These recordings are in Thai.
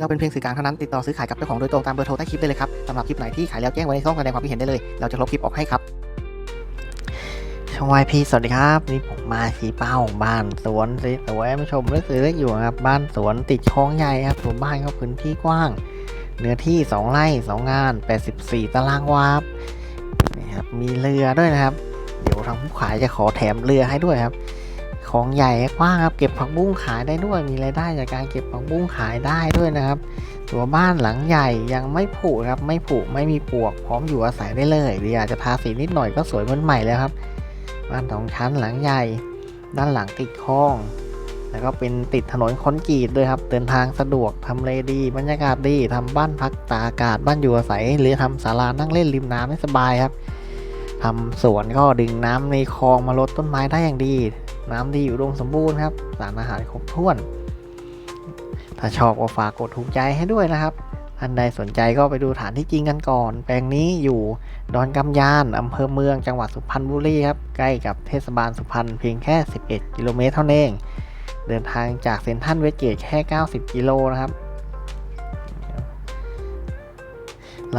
เราเป็นเพียงสื่อกลางเท่านั้นติดต่อซื้อขายกับเจ้าของโดยตรงตามเบอร์โทรใต้คลิปได้เลยครับสำหรับคลิปไหนที่ขายแล้วแจ้งไว้ในช่องแสดงความคิดเห็นได้เลย เราจะลบคลิปออกให้ครับช่องวายพีสวัสดีครับนี่ผมมาชี้เป้าบ้านสวนสวยมาชมเลือกซื้อเลือกอยู่ครับบ้านสวนติดคลองใหญ่ครับส่วนบ้านก็พื้นที่กว้าง เนื้อที่ 2 ไร่2งาน 84 ตารางวาครับนี่ครับมีเรือด้วยนะครับ เดี๋ยวทางผู้ขายจะขอแถมเรือให้ด้วยครับ ของใหญ่กว้างครับ เก็บผักบุ้งขายได้ด้วย มีรายได้จากการเก็บผักบุ้งขายได้ด้วยนะครับตัวบ้านหลังใหญ่ยังไม่ผุครับ ไม่ผุไม่มีปลวก พร้อมอยู่อาศัยได้เลยหรืออยากจะทาสีนิดหน่อยก็สวยเหมือนใหม่แล้วครับ บ้านสองชั้นหลังใหญ่ ด้านหลังติดคลอง แล้วก็เป็นติดถนนคอนกรีตด้วยครับ เดินทางสะดวกทำเลดี บรรยากาศดีทำบ้านพักตากอากาศบ้านอยู่อาศัย หรือทำศาลานั่งเล่นริมน้ำให้สบายครับ ทำสวนก็ดึงน้ำในคลองมาลดต้นไม้ได้อย่างดี น้ำดีอยู่รวมสมบูรณ์ครับ สารอาหารครบถ้วน ถ้าชอบก็ฝากกดถูกใจให้ด้วยนะครับท่านใดสนใจก็ไปดูฐานที่จริงกันก่อน แปลงนี้อยู่ดอนกำยานอำเภอเมืองจังหวัดสุพรรณบุรีครับ ใกล้กับเทศบาลสุพรรณเพียงแค่ 11 กิโลเมตรเท่านั้นเอง เดินทางจากเซ็นทรัลเวสเกตแค่ 90 กิโลนะครับ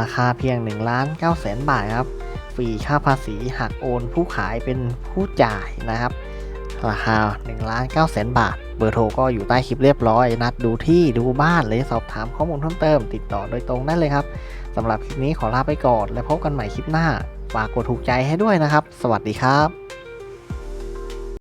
ราคาเพียง1ล้าน9แสนบาทครับ ฟรีค่าภาษีหักโอนผู้ขายเป็นผู้จ่ายนะครับ ราคา1ล้าน9แสนบาท เบอร์โทรก็อยู่ใต้คลิปเรียบร้อย นัดดูที่ดูบ้านหรือสอบถามข้อมูลเพิ่มเติม ติดต่อโดยตรงได้เลยครับสำหรับคลิปนี้ขอลาไปก่อน และพบกันใหม่คลิปหน้าฝากกดถูกใจให้ด้วยนะครับ สวัสดีครับ